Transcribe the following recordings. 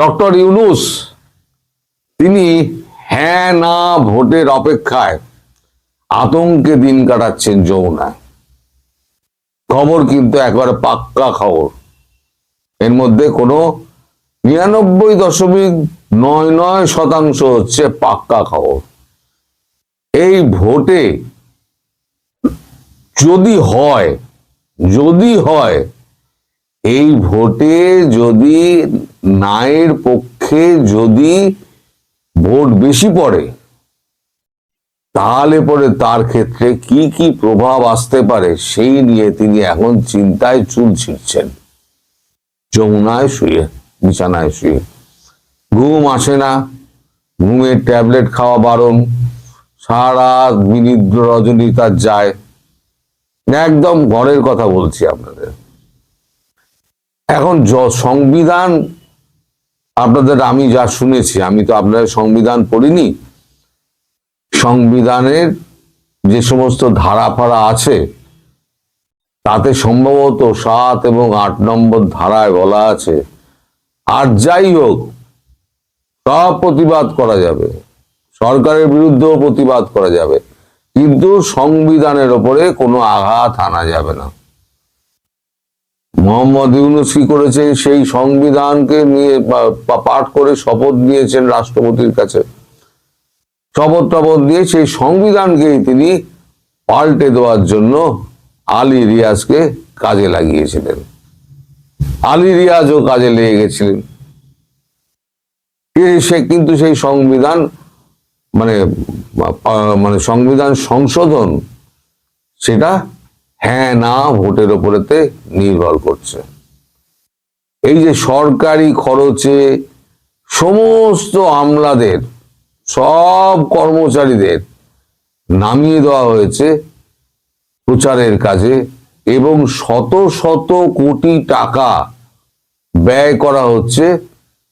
Doctor Yunus, তিনি হ্যাঁ না ভোটের অপেক্ষায় আতঙ্কে দিন কাটাচ্ছেন যমুনায়। খবর কিন্তু একবারে পাক্কা খবর। এর মধ্যে কোনো নিরানব্বই দশমিক নয় নয় শতাংশ হচ্ছে পাক্কা খবর। এই ভোটে যদি হয় যদি হয় এই ভোটে যদি নায়ের পক্ষে যদি ভোট বেশি পড়ে, তাহলে পরে তার ক্ষেত্রে কি কি প্রভাব আসতে পারে সেই নিয়ে তিনি এখন চিন্তায় চুল ছিঁড়ছেন। যমুনায় শুয়ে, বিছানায় শুয়ে। ঘুম আসে না। ঘুমের ট্যাবলেট খাওয়া বারণ। সারা বিনিদ্র রজনী তার যায়। একদম ঘরের কথা বলছি আপনাদের। এখন য- সংবিধান, আপনাদের, আমি যা শুনেছি, আমি তো আপনাদের সংবিধান পড়িনি, সংবিধানের যে সমস্ত ধারা ফারা আছে, তাতে সম্ভবত সাত এবং আট নম্বর ধারায় বলা আছে, আর যাই হোক, সব প্রতিবাদ করা যাবে, সরকারের বিরুদ্ধেও প্রতিবাদ করা যাবে, কিন্তু সংবিধানের ওপরে কোনো আঘাত আনা যাবে না। মোহাম্মদ ইউনুস কি করেছেন সেই সংবিধানকে নিয়ে পাঠ করে শপথ নিয়েছেন রাষ্ট্রপতির কাছে। শপথ টপথ দিয়ে সেই সংবিধানকেই তিনি পাল্টে দেওয়ার জন্য আলী রিয়াজকে কাজে লাগিয়েছিলেন। আলী রিয়াজও কাজে লেগে গেছিলেন। সে কিন্তু সেই সংবিধান মানে মানে সংবিধান সংশোধন, সেটা হ্যাঁ না, ভোটের ওপরেতে নির্ভর করছে। এই যে সরকারি খরচে সমস্ত আমলাদের, সব কর্মচারীদের নামিয়ে দেওয়া হয়েছে প্রচারের কাজে এবং শত শত কোটি টাকা ব্যয় করা হচ্ছে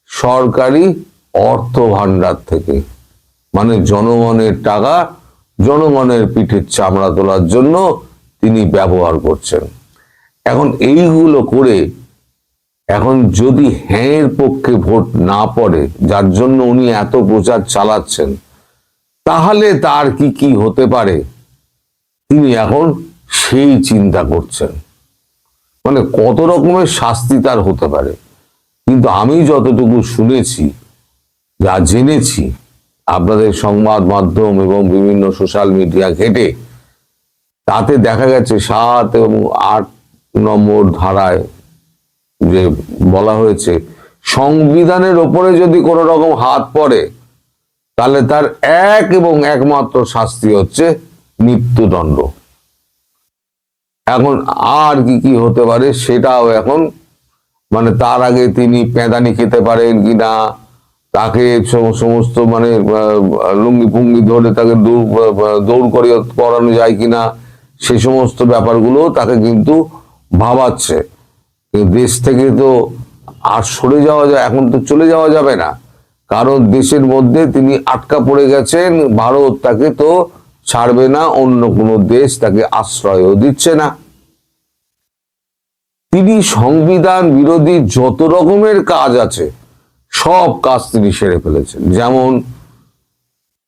সরকারি অর্থ ভাণ্ডার থেকে। মানে জনগণের টাকা, জনগণের পিঠের চামড়া তোলার জন্য তিনি ব্যবহার করছেন। এখন এইগুলো করে এখন যদি হ্যাঁর পক্ষে ভোট না পড়ে, যার জন্য উনি এত প্রচার চালাচ্ছেন, তাহলে তার কি কি হতে পারে? তিনি এখন সেই চিন্তা করছেন। মানে কত রকমের শাস্তি তার হতে পারে? কিন্তু আমি যতটুকু শুনেছি যা জেনেছি, আপনাদের সংবাদ মাধ্যম এবং বিভিন্ন সোশ্যাল মিডিয়া ঘেটে তাতে দেখা গেছে সাত এবং আট নম্বর ধারায় যে বলা হয়েছে, সংবিধানের ওপরে যদি কোনো রকম হাত পড়ে, তাহলে তার এক এবং একমাত্র শাস্তি হচ্ছে মৃত্যুদণ্ড এখন আর কি কি হতে পারে সেটাও এখন মানে তার আগে তিনি পেঁদানি খেতে পারেন কি না, তাকে সম- সমস্ত মানে লুঙ্গি ফুঙ্গি ধরে তাকে দৌড় দৌড় করে করানো যায় কিনা সে সমস্ত ব্যাপারগুলো তাকে কিন্তু ভাবাচ্ছে। দেশ থেকে তো আর সরে যাওয়া যায়, এখন তো চলে যাওয়া যাবে না। কারণ দেশের মধ্যে তিনি আটকা পড়ে গেছেন, ভারত তাকে তো ছাড়বে না, অন্য কোনো দেশ তাকে আশ্রয়ও দিচ্ছে না। তিনি সংবিধান বিরোধী যত রকমের কাজ আছে, সব কাজ তিনি সেরে ফেলেছেন। যেমন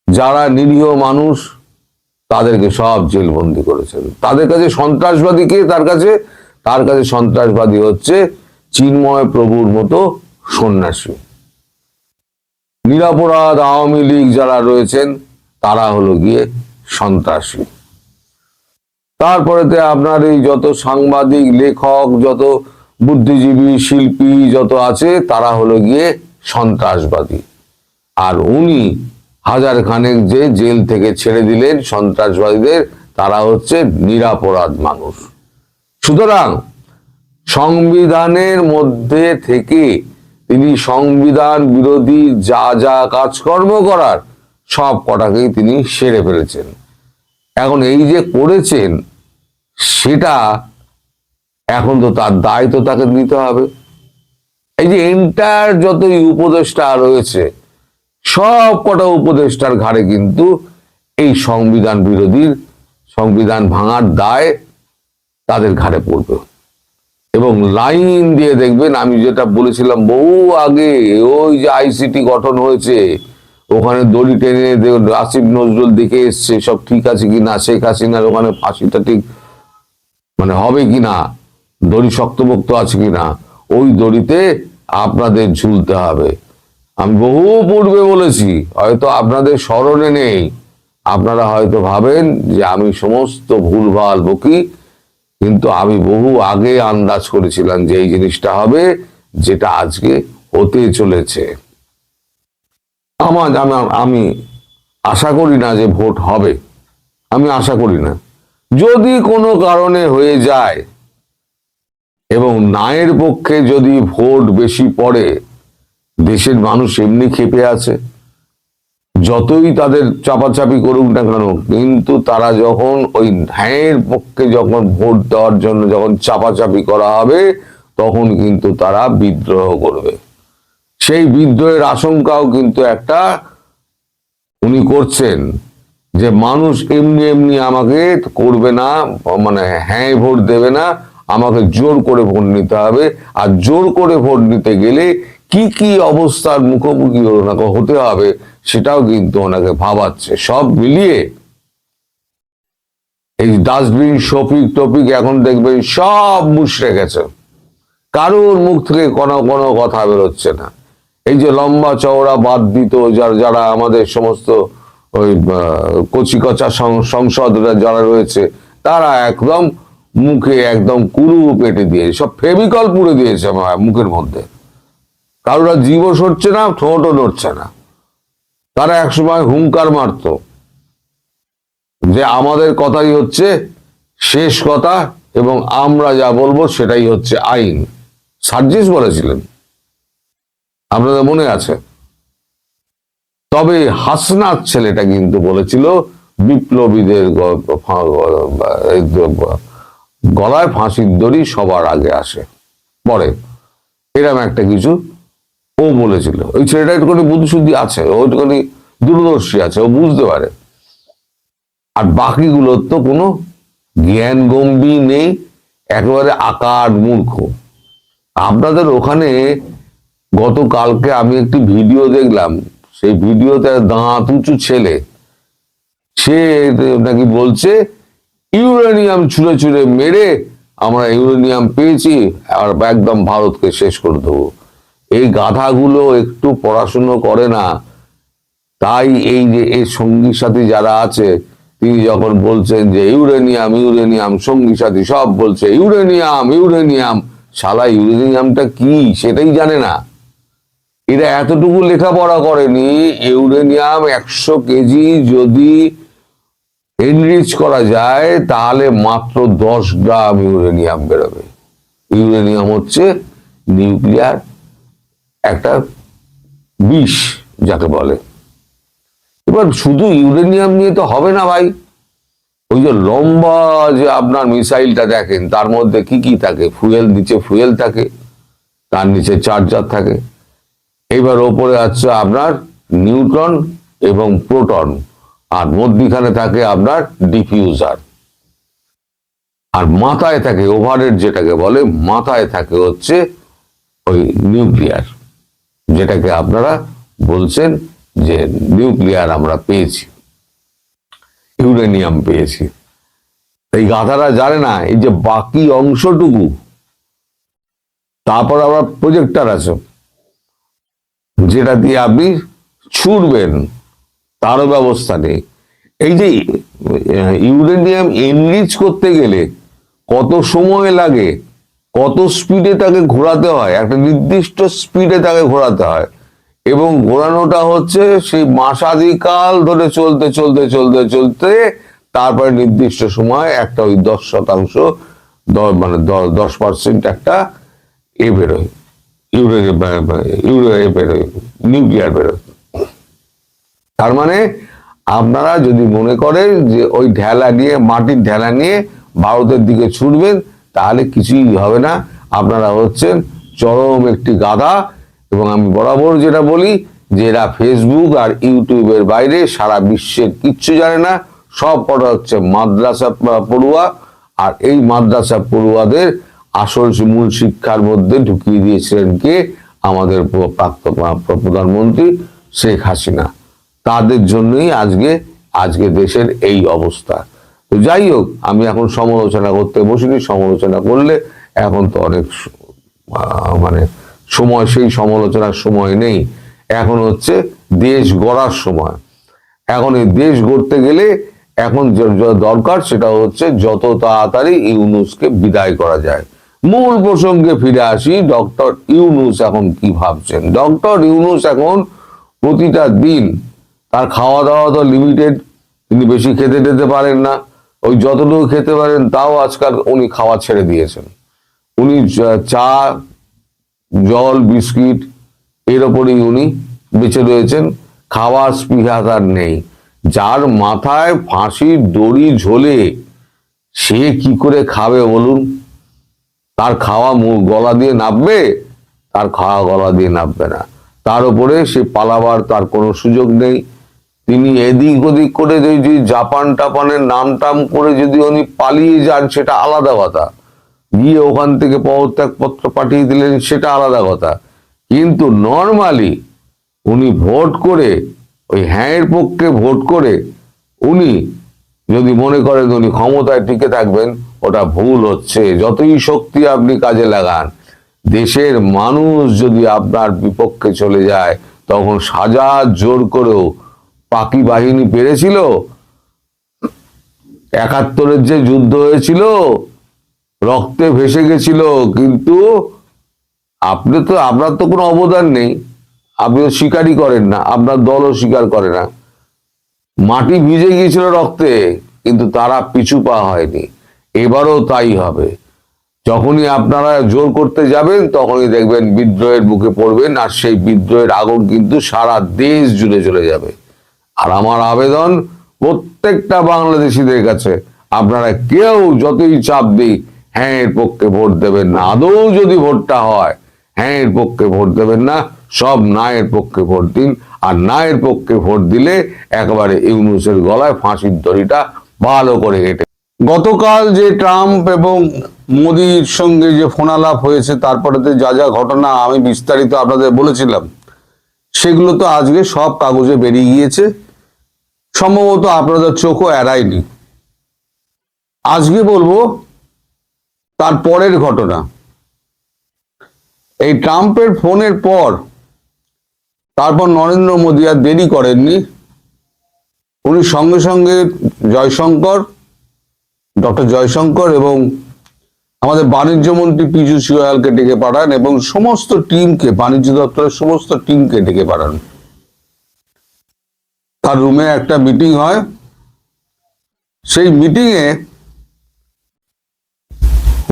যারা নিরীহ মানুষ তাদেরকে সব জেলবন্দি করেছেন। তাদের কাছে সন্ত্রাসবাদী কে তার কাছে? তার কাছে সন্ত্রাসবাদী হচ্ছে চিন্ময় প্রভুর মতো সন্ন্যাসী। নিরাপরাধ আওয়ামী লীগ যারা রয়েছেন, তারা হলো গিয়ে সন্ত্রাসী। তারপরেতে আপনার এই যত সাংবাদিক, লেখক, যত বুদ্ধিজীবী, শিল্পী যত আছে, তারা হলো গিয়ে সন্ত্রাসবাদী। আর উনি হাজার খানেক যে জেল থেকে ছেড়ে দিলেন সন্ত্রাসবাদীদের, তারা হচ্ছে নিরাপরাধ মানুষ। সুতরাং সংবিধানের মধ্যে থেকে তিনি সংবিধান বিরোধী যা যা কাজকর্ম করার, সব কটাকেই তিনি সেরে ফেলেছেন। এখন এই যে করেছেন, সেটা এখন তো তার দায় তো তাকে নিতে হবে। এই যে এন্টার যতই উপদেষ্টা রয়েছে সব কটা উপদেষ্টার ঘাড়ে কিন্তু এই সংবিধান বিরোধীর, সংবিধান ভাঙার দায় তাদের ঘাড়ে পড়বে। এবং লাইন দিয়ে দেখবেন, আমি যেটা বলেছিলাম বহু আগে, ওই যে আইসিটি গঠন হয়েছে, ওখানে দড়ি টেনে আসিফ নজরুল দেখে এসছে, সব ঠিক আছে কি না, শেখ হাসিনার ওখানে ফাঁসিটা ঠিক মানে হবে কি না, দড়ি শক্তপোক্ত আছে কি না, ওই দড়িতে আপনাদের ঝুলতে হবে। আমি বহু পূর্বে বলেছি, হয়তো আপনাদের স্মরণে নেই। আপনারা হয়তো ভাবেন যে আমি সমস্ত ভুলভাল বকি, কিন্তু আমি বহু আগে আন্দাজ করেছিলাম যে এই জিনিসটা হবে, যেটা আজকে হতে চলেছে। আমার আমি- আশা করি না যে ভোট হবে। আমি আশা করি না। যদি কোনো কারণে হয়ে যায়, এবং নায়ের পক্ষে যদি ভোট বেশি পড়ে দেশের মানুষ এমনি খেপে আছে। যতই তাদের চাপাচাপি করুক না কেন, কিন্তু তারা যখন ওই ন্যায়ের পক্ষে যখন ভোট দেওয়ার জন্য যখন চাপাচাপি করা হবে, তখন কিন্তু তারা বিদ্রোহ করবে। সেই বিদ্রোহের আশঙ্কাও কিন্তু একটা উনি করছেন যে মানুষ এমনি এমনি আমাকে করবে না মানে হ্যাঁ ভোট দেবে না, আমাকে জোর করে ভোট নিতে হবে। আর জোর করে ভোট নিতে গেলে কি কি অবস্থার মুখোমুখি ওনাকে হতে হবে সেটাও কিন্তু ওনাকে ভাবাচ্ছে। সব মিলিয়ে এই ডাস্টবিন, শফিক টপিক এখন দেখবেন সব মুশড়ে গেছে। কারোর মুখ থেকে কোনো কোনো কথা বেরোচ্ছে না। এই যে লম্বা চওড়া বাদ দিত যারা যারা আমাদের সমস্ত ওই কচি কচা সংসদরা যারা রয়েছে, তারা একদম মুখে একদম কুরু পেটে দিয়ে, সব ফেবিকল পুড়ে দিয়েছে আমার মুখের মধ্যে। কারোরা জীবও সরছে না, ঠোঁটও নড়ছে না। তারা একসময় হুঙ্কার মারতো। যে আমাদের কথাই হচ্ছে শেষ কথা এবং আমরা যা বলব সেটাই হচ্ছে আইন। সার্জিস বলেছিলেন। আপনাদের মনে আছে? তবে হাসনাত ছেলেটা কিন্তু বলেছিল, বিপ্লবীদের গলায় ফাঁসির দড়ি সবার আগে আসে। পরে এরকম একটা কিছু ও বলেছিল। ওই ছেলেটা একটুখানি বুদ্ধিশুদ্ধি আছে, ও একটুখানি দূরদর্শী আছে, ও বুঝতে পারে। আর বাকিগুলোর তো কোনো জ্ঞান গম্ভীর নেই, একেবারে আকার মূর্খ। আপনাদের ওখানে গতকালকে আমি একটি ভিডিও দেখলাম, সেই ভিডিওতে দাঁত উঁচু ছেলে, সে নাকি বলছে, ইউরেনিয়াম ছুঁড়ে ছুঁড়ে মেরে আমরা ইউরেনিয়াম পেয়েছি, আর একদম ভারতকে শেষ করে দেবো। এই গাধাগুলো একটু পড়াশুনো করে না। তাই এই যে এই সঙ্গী সাথী যারা আছে, তিনি যখন বলছেন যে, ইউরেনিয়াম ইউরেনিয়াম সঙ্গী সাথী সব বলছে, ইউরেনিয়াম ইউরেনিয়াম। শালা, ইউরেনিয়ামটা কি? সেটাই জানে না। এরা এতটুকু লেখাপড়া করেনি, ইউরেনিয়াম একশো কেজি যদি এনরিচ করা যায়, তাহলে মাত্র দশ গ্রাম ইউরেনিয়াম বেরোবে। ইউরেনিয়াম হচ্ছে নিউক্লিয়ার। একটা বিষ যাকে বলে। এবার শুধু ইউরেনিয়াম নিয়ে তো হবে না ভাই। ওই যে লম্বা যে আপনার মিসাইলটা দেখেন, তার মধ্যে কি কি থাকে? ফুয়েল নিচে ফুয়েল থাকে, তার নিচে চার্জার থাকে। এবার ওপরে আছে আপনার নিউট্রন এবং প্রোটন, আর মধ্যিখানে থাকে আপনার ডিফিউজার। আর মাথায় থাকে ওভারহেড যেটাকে বলে, মাথায় থাকে হচ্ছে ওই নিউক্লিয়ার। যেটাকে আপনারা বলছেন যে নিউক্লিয়ার আমরা পেয়েছি, ইউরেনিয়াম পেয়েছি। এই গাধারা জানে না, এই যে বাকি অংশটুকু, তারপর আবার প্রজেক্টার আছে। যেটা দিয়ে আপনি ছুটবেন তারও ব্যবস্থা নেই। এই যে ইউরেনিয়াম এনরিচ করতে গেলে কত সময় লাগে? কত স্পিডে তাকে ঘোরাতে হয়? একটা নির্দিষ্ট স্পিডে তাকে ঘোরাতে হয়। এবং ঘোরানোটা হচ্ছে সেই মাসাদিকাল ধরে চলতে চলতে চলতে চলতে তারপরে নির্দিষ্ট সময় একটা ওই দশ শতাংশ মানে দশ পার্সেন্ট একটা এ বেরোয়। বেরোয়, নিউক্লিয়ার বেরোয়। তার মানে আপনারা যদি মনে করেন যে ওই ঢেলা নিয়ে, মাটির ঢেলা নিয়ে ভারতের দিকে ছুটবেন তাহলে কিছুই হবে না। আপনারা হচ্ছেন চরম একটি গাধা এবং আমি বরাবর যেটা বলি যে এরা ফেসবুক আর ইউটিউবের বাইরে সারা বিশ্বের কিচ্ছু জানে না। সব কটা হচ্ছে মাদ্রাসা পড়ুয়া আর এই মাদ্রাসা পড়ুয়াদের আসল মূল শিক্ষার মধ্যে ঢুকিয়ে দিয়েছিলেন কে? আমাদের প্রাক্তন প্রধানমন্ত্রী শেখ হাসিনা। তাদের জন্যই আজকে আজকে দেশের এই অবস্থা। তো যাই হোক, আমি এখন সমালোচনা করতে বসিনি, সমালোচনা করলে এখন তো অনেক মানে সময়, সেই সমালোচনার সময় নেই। এখন হচ্ছে দেশ গড়ার সময়। এখন এই দেশ গড়তে গেলে এখন দরকার সেটা হচ্ছে যত তাড়াতাড়ি ইউনুসকে বিদায় করা যায়। মূল প্রসঙ্গে ফিরে আসি, ডক্টর ইউনুস এখন কি ভাবছেন? ডক্টর ইউনুস এখন প্রতিটা দিন তার খাওয়া দাওয়া তো লিমিটেড তিনি বেশি খেতে টেতে পারেন না। ওই যতটুকু খেতে পারেন, তাও আজকাল উনি খাওয়া ছেড়ে দিয়েছেন। উনি চা- জল, বিস্কিট, এর ওপরেই উনি বেঁচে রয়েছেন। খাওয়ার স্পৃহা তার নেই। যার মাথায় ফাঁসির দড়ি ঝোলে সে কি করে খাবে বলুন? তার খাওয়া গলা দিয়ে নাববে? তার খাওয়া গলা দিয়ে নাববে না। তার উপরে সে পালাবার তার কোনো সুযোগ নেই। তিনি এদিক ওদিক করে যদি জাপান টাপানের নাম টাম করে যদি উনি পালিয়ে যান, সেটা আলাদা কথা। গিয়ে ওখান থেকে পদত্যাগ পত্র পাঠিয়ে দিলেন, সেটা আলাদা কথা। কিন্তু নর্মালি উনি ভোট করে, ওই হ্যাঁয়ের পক্ষে ভোট করে উনি যদি মনে করেন উনি ক্ষমতায় টিকে থাকবেন, ওটা ভুল হচ্ছে। যতই শক্তি আপনি কাজে লাগান, দেশের মানুষ যদি আপনার বিপক্ষে চলে যায়, তখন সাজা জোর করেও পাকি বাহিনী পেরেছিল একাত্তরের যে যুদ্ধ হয়েছিল, রক্তে ভেসে গেছিল, কিন্তু আপনি তো, আপনার তো কোনো অবদান নেই। আপনি তো স্বীকারই করেন না, আপনার দলও স্বীকার করে না। মাটি ভিজে গিয়েছিল রক্তে, কিন্তু তারা পিছু পা হয়নি। এবারও তাই হবে। যখনই আপনারা জোর করতে যাবেন, তখনই দেখবেন বিদ্রোহের মুখে পড়বেন, আর সেই বিদ্রোহের আগুন কিন্তু সারা দেশ জুড়ে চলে যাবে। আর আমার আবেদন প্রত্যেকটা বাংলাদেশিদের কাছে। আপনারা কেউ যতই চাপ দিই হ্যাঁ এর পক্ষে ভোট দেবেন না। আদৌ যদি ভোটটা হয় হ্যাঁ এর পক্ষে ভোট দেবেন না। সব না, এর পক্ষে ভোট দিন। আর না, এর পক্ষে ভোট দিলে একবারে ইউনুসের গলায় ফাঁসির দড়িটা ভালো করে কেটে গতকাল যে ট্রাম্প এবং মোদির সঙ্গে যে ফোনালাপ হয়েছে, তারপরেতে যা যা ঘটনা আমি বিস্তারিত আপনাদের বলেছিলাম, সেগুলো তো আজকে সব কাগজে বেরিয়ে গিয়েছে। সম্ভবত আপনাদের চোখও এড়ায়নি। আজকে বলব তার পরের ঘটনা। এই ট্রাম্পের ফোনের পর তারপর নরেন্দ্র মোদী আর দেরি করেননি। উনি সঙ্গে সঙ্গে জয়শঙ্কর, ডক্টর জয়শঙ্কর এবং আমাদের বাণিজ্য মন্ত্রী পীযূষ গোয়ালকে ডেকে পাঠান এবং সমস্ত টিমকে, বাণিজ্য দপ্তরের সমস্ত টিমকে ডেকে পাঠান। তার রুমে একটা মিটিং হয়। সেই মিটিংয়ে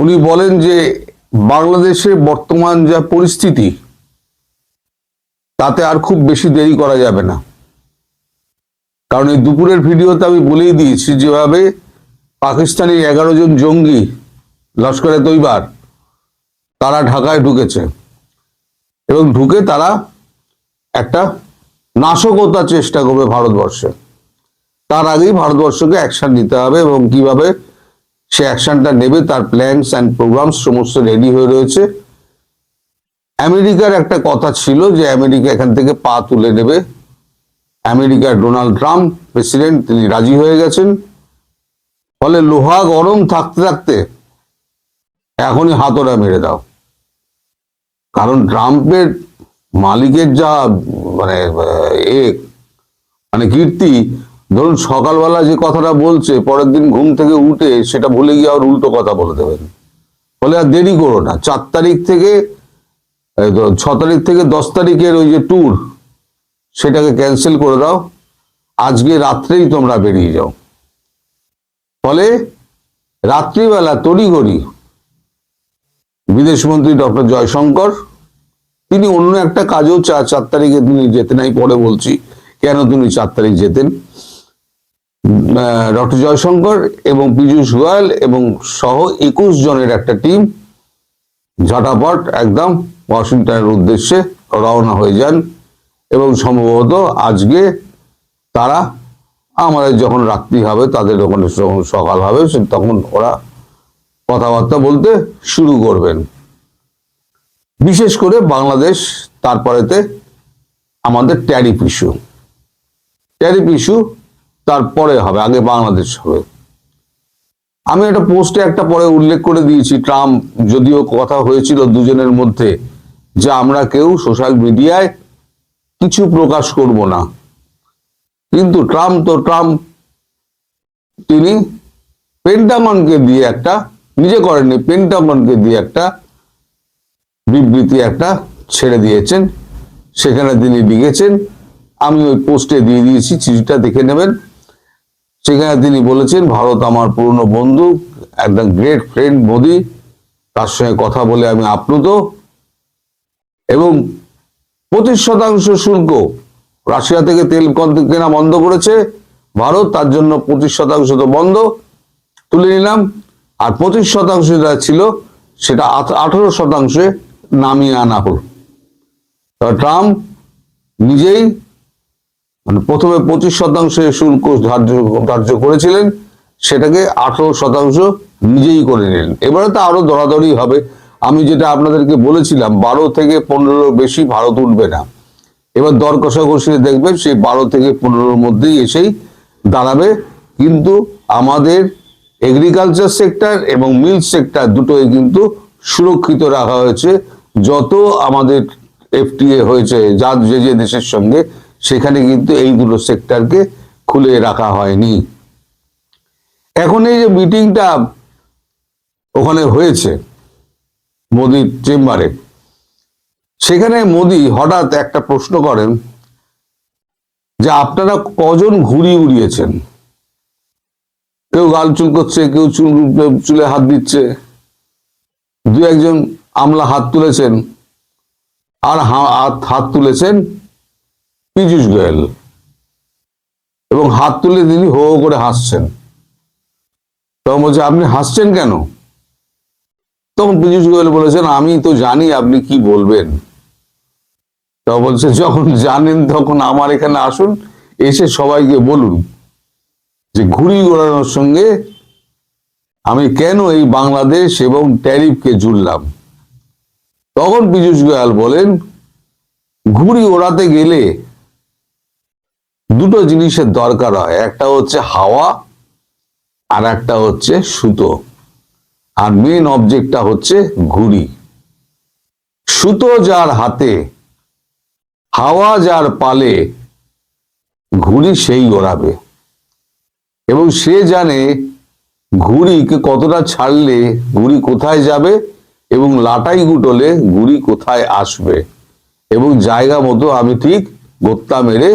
উনি বলেন যে বাংলাদেশের বর্তমান যা পরিস্থিতি, তাতে আর খুব বেশি দেরি করা যাবে না। কারণ এই দুপুরের ভিডিওতে আমি বলেই দিয়েছি যেভাবে পাকিস্তানি এগারো জন জঙ্গি লস্করে তৈবার, তারা ঢাকায় ঢুকেছে। এবং ঢুকে তারা একটা নাশকতার চেষ্টা করবে ভারতবর্ষে। তার আগেই ভারতবর্ষকে অ্যাকশন নিতে হবে এবং কীভাবে সে অ্যাকশনটা নেবে, তার প্ল্যানস অ্যান্ড প্রোগ্রামস সমস্ত রেডি হয়ে রয়েছে। আমেরিকার একটা কথা ছিল যে আমেরিকা এখান থেকে পা তুলে নেবে। আমেরিকার ডোনাল্ড ট্রাম্প প্রেসিডেন্ট, তিনি রাজি হয়ে গেছেন। ফলে লোহা গরম থাকতে থাকতে এখনই হাতড়া মেরে দাও। কারণ ট্রাম্পের মালিকের যা মানে এ মানে কীর্তি, ধরুন সকালবেলা যে কথাটা বলছে, পরের দিন ঘুম থেকে উঠে সেটা ভুলে গিয়ে আর উল্টো কথা বলে দেবেন। ফলে আর দেরি করো না, চার তারিখ থেকে ছ তারিখ থেকে দশ তারিখের ওই যে ট্যুর সেটাকে ক্যান্সেল করে দাও। আজকে রাত্রেই তোমরা বেরিয়ে যাও। ফলে রাত্রিবেলা তড়িঘড়ি বিদেশমন্ত্রী ডক্টর জয়শঙ্কর তিনি অন্য একটা কাজেও চার চার তারিখে তিনি যেতেন, আমি পরে বলছি, কেন তিনি চার তারিখ যেতেন? ডক্টর জয়শঙ্কর এবং পীযূষ গোয়াল এবং সহ একুশ জনের একটা টিম ঝটাপট একদম ওয়াশিংটনের উদ্দেশ্যে রওনা হয়ে যান এবং সম্ভবত আজকে তারা আমাদের যখন রাত্রি হবে, তাদের ওখানে যখন সকাল হবে তখন ওরা কথাবার্তা বলতে শুরু করবেন। বিশেষ করে বাংলাদেশ, তারপরেতে আমাদের ট্যারিফ ইস্যু ট্যারিফ ইস্যু তারপরে হবে, আগে বাংলাদেশ হবে। আমি একটা পোস্টে একটা পরে উল্লেখ করে দিয়েছি, ট্রাম্প যদিও কথা হয়েছিল দুজনের মধ্যে যে আমরা কেউ সোশ্যাল মিডিয়ায় কিছু প্রকাশ করব না। কিন্তু ট্রাম্প তো ট্রাম্প, তিনি পেন্টাগনকে দিয়ে একটা, নিজে করেননি পেন্টাগনকে দিয়ে একটা বিবৃতি একটা ছেড়ে দিয়েছেন। সেখানে তিনি লিখেছেন, আমি ওই পোস্টে দিয়ে দিয়েছি, চিঠিটা দেখে নেবেন। সেখানে তিনি বলেছেন, ভারত আমার পুরনো বন্ধু, একদম গ্রেট ফ্রেন্ড মোদি। তার সঙ্গে কথা বলে আমি আপ্লুত। এবং পঁচিশ শতাংশ শুল্ক, রাশিয়া থেকে তেল কন- বন্ধ করেছে। ভারত তার জন্য পঁচিশ শতাংশ তো বন্ধ, তুলে নিলাম। আর পঁচিশ শতাংশ যেটা ছিল, সেটা আঠারো শতাংশে নামিয়ে আনা হল। ট্রাম্প নিজেই মানে প্রথমে পঁচিশ শতাংশে শুল্ক ধার্য ধার্য করেছিলেন, সেটাকে আঠারো শতাংশ নিজেই করে নিলেন। এবারে তো আরও দরাদরি হবে। আমি যেটা আপনাদেরকে বলেছিলাম, বারো থেকে পনেরো বেশি ভারত উঠবে না। এবার দর কষাকষি দেখবেন, সেই বারো থেকে পনেরোর মধ্যেই এসেই দাঁড়াবে। কিন্তু আমাদের এগ্রিকালচার সেক্টর এবং মিল সেক্টর দুটোই কিন্তু সুরক্ষিত রাখা হয়েছে। যত আমাদের এফটিএ হয়েছে, যা যে যে দেশের সঙ্গে, সেখানে কিন্তু এই দুটো সেক্টরকে খুলে রাখা হয়নি। এখন এই যে মিটিংটা ওখানে হয়েছে, মোদির চেম্বারে, সেখানে মোদি হঠাৎ একটা প্রশ্ন করেন যে আপনারা কজন ঘুড়ি উড়িয়েছেন? কেউ গাল চুল করছে, কেউ চুল, চুলে হাত দিচ্ছে। দু একজন আমলা হাত তুলেছেন। আর হাত তুলেছেন পীযূষ গোয়েল। এবং হাত তুলে তিনি হো করে হাসছেন। তখন বলছে, আপনি হাসছেন কেন? তখন পীযূষ গোয়েল বলেছেন, আমি তো জানি আপনি কি বলবেন। তখন বলছে, যখন জানেন তখন আমার এখানে আসুন, এসে সবাইকে বলুন যে ঘুড়ি ওড়ানোর সঙ্গে আমি কেন এই বাংলাদেশ এবং ট্যারিফকে জুড়লাম? তখন পীযূষ গোয়াল বলেন, ঘুড়ি ওড়াতে গেলে দুটো জিনিসের দরকার হয়, একটা হচ্ছে হাওয়া আর একটা হচ্ছে সুতো। আর মেন অবজেক্টটা হচ্ছে ঘুড়ি। সুতো যার হাতে, হাওয়া যার পালে, ঘুড়ি সেই ওড়াবে। এবং সে জানে ঘুড়িকে কতটা ছাড়লে, ঘুড়ি কোথায় যাবে এবং লাটাই গুটলে গুড়ি কোথায় আসবে? এবং জায়গা মতো আমি ঠিক গোত্তা মেরে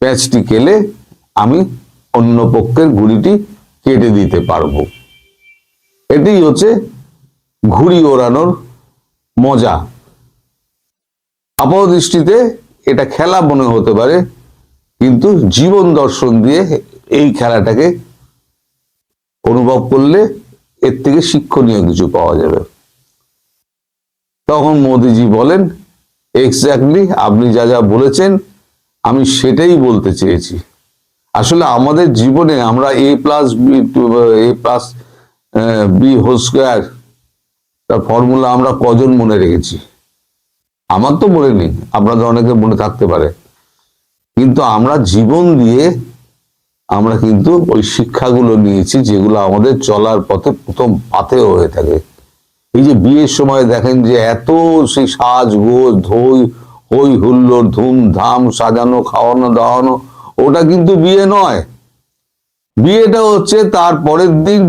প্যাচটি কেলে আমি অন্য পক্ষের ঘুড়িটি কেটে দিতে পারব। এটি হচ্ছে ঘুড়ি ওড়ানোর মজা। আপাত দৃষ্টিতে এটা খেলা মনে হতে পারে, কিন্তু জীবন দর্শন দিয়ে এই খেলাটাকে অনুভব করলে এর থেকে শিক্ষণীয় কিছু পাওয়া যাবে। তখন মোদিজি বলেন এক্স্যাক্টলি আপনি যা যা বলেছেন, আমি সেটাই বলতে চেয়েছি। আসলে আমাদের জীবনে আমরা A plus B A plus B whole square তার ফর্মুলা আমরা কজন মনে রেখেছি? আমার তো মনে নেই, আপনাদের অনেকে মনে থাকতে পারে। কিন্তু আমরা জীবন দিয়ে আমরা কিন্তু ওই শিক্ষাগুলো নিয়েছি, যেগুলো আমাদের চলার পথে প্রথম পাথেও হয়ে থাকে। এই যে বিয়ের সময় দেখেন যে এত সেই সাজ, গোজ, ধই হই হুল্লোড়, ধুমধাম, সাজানো, খাওয়ানো, দাওয়ানো, ওটা কিন্তু বিয়ে নয়। বিয়েটা হচ্ছে তার পরের দিন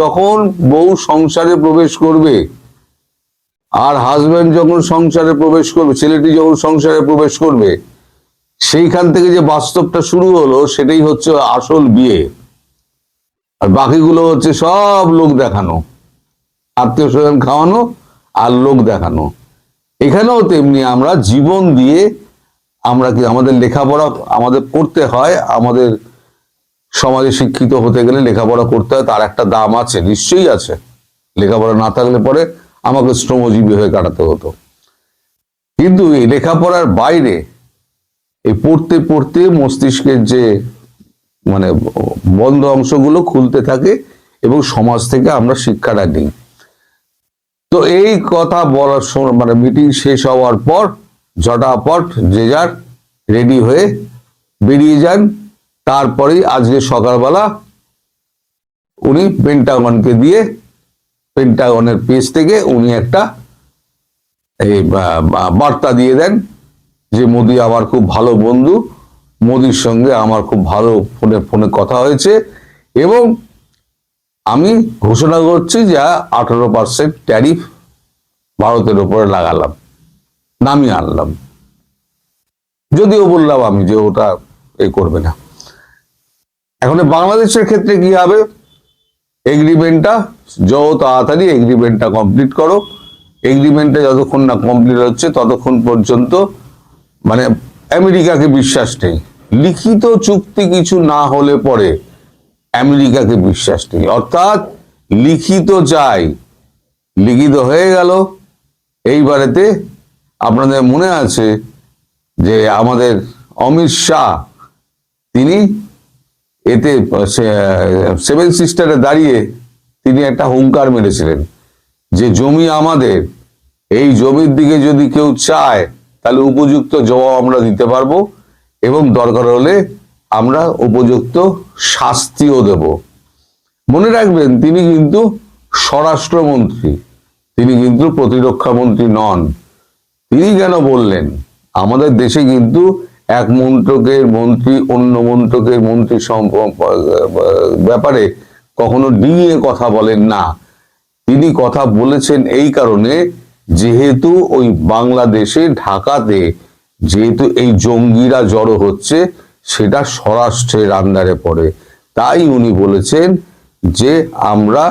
যখন বউ সংসারে প্রবেশ করবে, আর হাজব্যান্ড যখন সংসারে প্রবেশ করবে, ছেলেটি যখন সংসারে প্রবেশ করবে, সেইখান থেকে যে বাস্তবটা শুরু হলো, সেটাই হচ্ছে আসল বিয়ে। আর বাকিগুলো হচ্ছে সব লোক দেখানো। আত্মীয় স্বজন খাওয়ানো আর লোক দেখানো। এখানেও তেমনি আমরা জীবন দিয়ে আমরা কি আমাদের লেখাপড়া আমাদের করতে হয়, আমাদের সমাজে শিক্ষিত হতে গেলে লেখাপড়া করতে হয়, তার একটা দাম আছে, নিশ্চয়ই আছে। লেখাপড়া না থাকলে পরে আমাকে শ্রমজীবী হয়ে কাটাতে হতো। কিন্তু এই লেখাপড়ার বাইরে এই পড়তে পড়তে মস্তিষ্কের যে মানে বন্ধ অংশগুলো খুলতে থাকে এবং সমাজ থেকে আমরা শিক্ষাটা নিই। তো এই কথা বলার সময় মানে মিটিং শেষ হওয়ার পর, ঝটাপট যে যার রেডি হয়ে বেরিয়ে যান। তারপরেই আজকে সকালবেলা উনি পেন্টাগনকে দিয়ে পেন্টাগনের পেজ থেকে উনি একটা এই বার্তা দিয়ে দেন যে, মোদি আমার খুব ভালো বন্ধু। মোদির সঙ্গে আমার খুব ভালো ফোনে ফোনে কথা হয়েছে এবং আমি ঘোষণা করছি যে আঠারো পার্সেন্ট ট্যারিফ ভারতের উপরে লাগালাম, নামিয়ে আনলাম। যদিও বললাম আমি যে ওটা এ করবে না। এখন বাংলাদেশের ক্ষেত্রে কি হবে? এগ্রিমেন্টটা যত তাড়াতাড়ি এগ্রিমেন্টটা কমপ্লিট করো এগ্রিমেন্টটা যতক্ষণ না কমপ্লিট হচ্ছে ততক্ষণ পর্যন্ত মানে আমেরিকাকে বিশ্বাস নেই। লিখিত চুক্তি কিছু না হলে পরে আমেরিকাকে বিশ্বাস নেই। অর্থাৎ লিখিত চাই, লিখিত হয়ে গেল। এইবারেতে আপনাদের মনে আছে যে আমাদের অমিত শাহ, তিনি এতে সেভেন সিস্টারে দাঁড়িয়ে তিনি একটা হুঙ্কার মেরেছিলেন যে জমি আমাদের, এই জমির দিকে যদি কেউ চায়, তাহলে উপযুক্ত জবাব আমরা দিতে পারব এবং দরকার হলে আমরা উপযুক্ত শাস্তিও দেব। মনে রাখবেন, তিনি কিন্তু স্বরাষ্ট্রমন্ত্রী, তিনি কিন্তু প্রতিরক্ষা মন্ত্রী নন। তিনি কেন বললেন? আমাদের দেশে কিন্তু এক মন্ত্রকের মন্ত্রী, অন্য মন্ত্রকের মন্ত্রী ব্যাপারে কখনো ডিঙিয়ে কথা বলেন না। তিনি কথা বলেছেন এই কারণে যেহেতু ওই বাংলাদেশে, ঢাকাতে যেহেতু এই জঙ্গিরা জড়ো হচ্ছে সেটা স্বরাষ্ট্রের আন্ডারে পড়ে। তাই উনি বলেছেন যে আমরা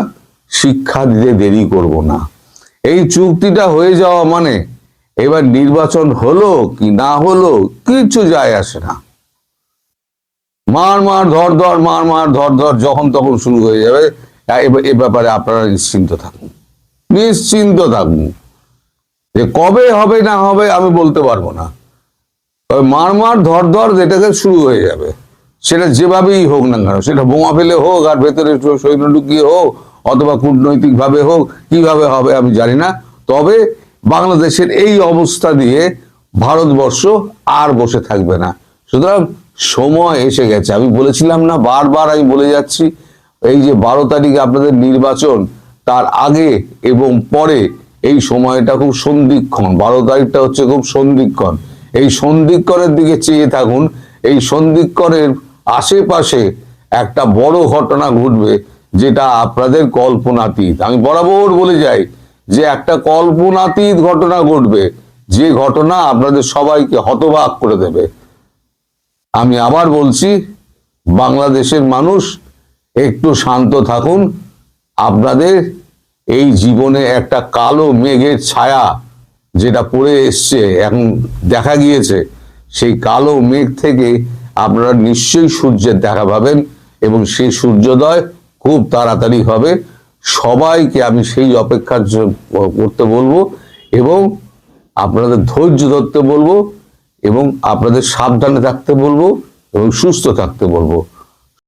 শিক্ষা দিতে দেরি করব না। এই চুক্তিটা হয়ে যাওয়া মানে এবার নির্বাচন হলো কি না হলো কিছু যায় আসে না। মার মার ধর ধর মার মার ধর ধর যখন তখন শুরু হয়ে যাবে। এ ব্যাপারে আপনারা নিশ্চিন্ত থাকুন। নিশ্চিন্ত থাকুন। যে কবে হবে না হবে আমি বলতে পারব না। তবে মার মার ধর ধর যেটাকে শুরু হয়ে যাবে। সেটা যেভাবেই হোক না কেন, সেটা বোমা ফেলে হোক আর ভেতরে সৈন্য ঢুকিয়ে হোক, অথবা কূটনৈতিক ভাবে হোক, কীভাবে হবে আমি জানি না। তবে বাংলাদেশের এই অবস্থা দিয়ে ভারতবর্ষ আর বসে থাকবে না। সুতরাং সময় এসে গেছে। আমি বলেছিলাম না, বারবার আমি বলে যাচ্ছি, এই যে বারো তারিখে আপনাদের নির্বাচন, তার আগে এবং পরে এই সময়টা খুব সন্ধিক্ষণ, বারো তারিখটা হচ্ছে খুব সন্ধিক্ষণ। এই সন্ধিক্ষণের দিকে চেয়ে থাকুন, এই সন্ধিক্ষণের আশেপাশে একটা বড় ঘটনা ঘটবে যেটা আপনাদের কল্পনাতীত। আমি বরাবর বলে যাই যে একটা কল্পনাতীত ঘটনা ঘটবে, যে ঘটনা আপনাদের সবাইকে হতবাক করে দেবে। আমি আবার বলছি, বাংলাদেশের মানুষ, একটু শান্ত থাকুন। আপনাদের এই জীবনে একটা কালো মেঘের ছায়া যেটা পড়ে এসছে, এখন দেখা গিয়েছে, সেই কালো মেঘ থেকে আপনারা নিশ্চয়ই সূর্যের দেখা পাবেন এবং সেই সূর্যোদয় খুব তাড়াতাড়ি হবে। সবাইকে আমি সেই অপেক্ষা করতে বলব এবং আপনাদের ধৈর্য ধরতে বলব এবং আপনাদের সাবধানে থাকতে বলব এবং সুস্থ থাকতে বলব।